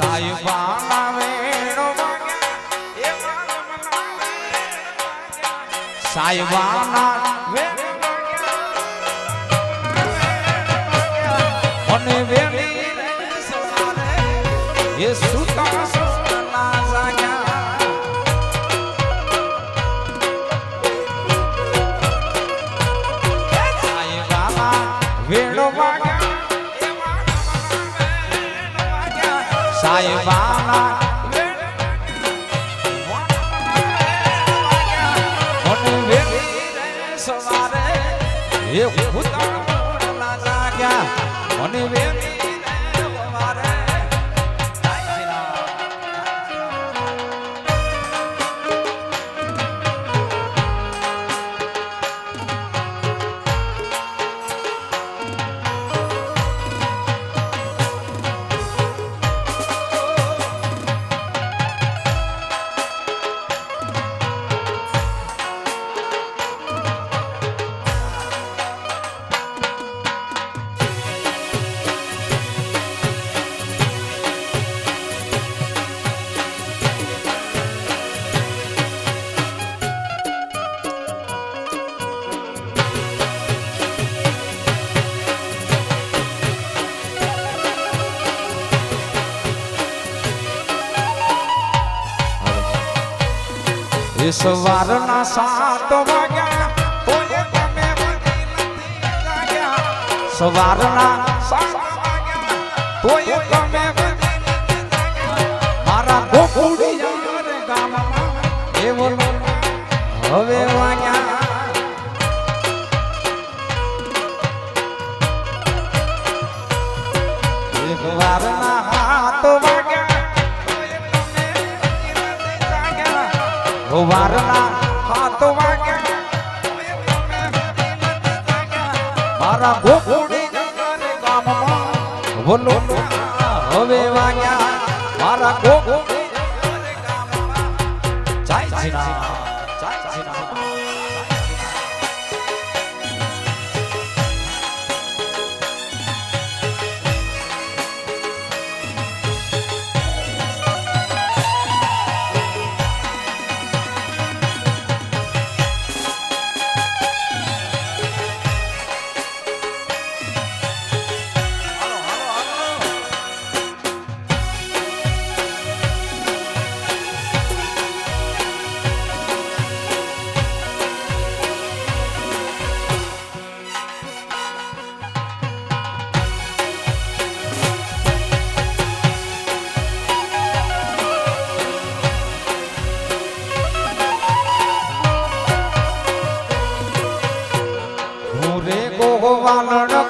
સાહેબાના વેણો સાહેબાના અને વેણી સાહેબાના સવારે એ ભૂતાળના જાગ્યા મને વેલી એ સવારના સાત વાગ્યા તોય તમે વળી નથી જાગ્યા સવારના સાત વાગ્યા તોય તમે વળી નથી જાગ્યા મારા ગોકુડિયા રે ગામમાં એવો હવે વાગ્યા એક વારના વારના હાથ વાગે. મારા ગોકુડી ગામમાં બોલો હવે વાગ્યા. મારા ગોકુડી ગામમાં. જય શ્રી ভগবান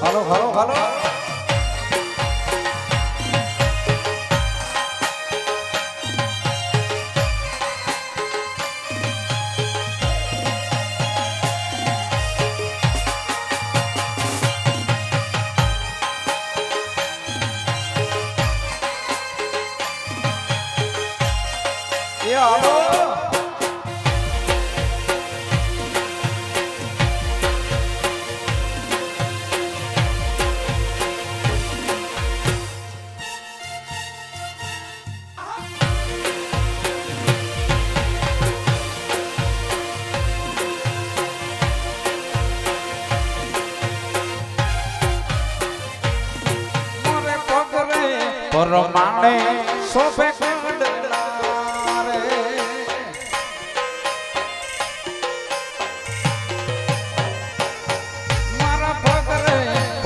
હાલો હાલો હાલો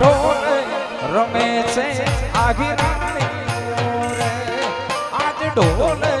ढोले रमे से आगे आज ढोले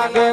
লাগে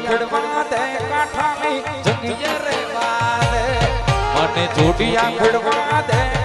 ખેડવા દે કાંઠાની જંગીએ રેવા દે મને જોડિયા ખેડવા દે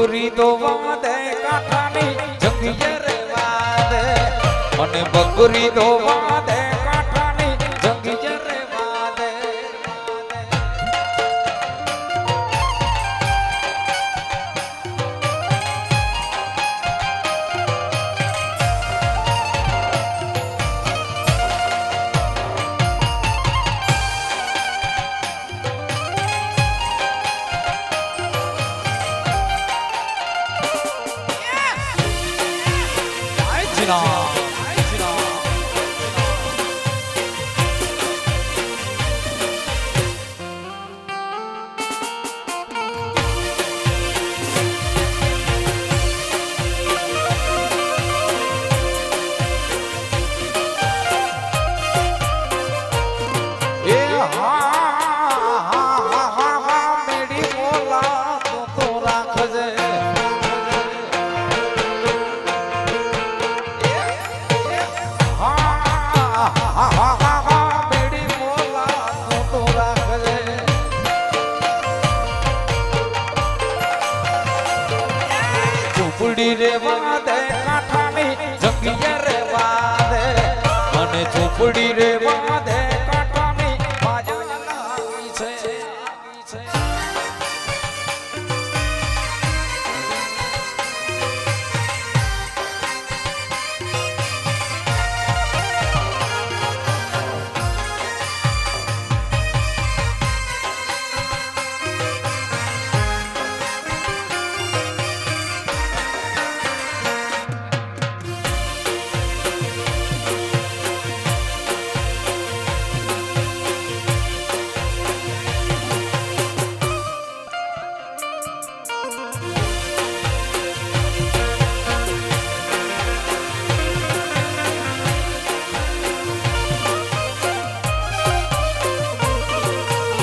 બકરી તો વાદે કાંઠાની જંગીએ રે વાદ. મને બકરી તો વાદે કાંઠાની જગ્યા રે વાદે. મને ઝૂંપડી રે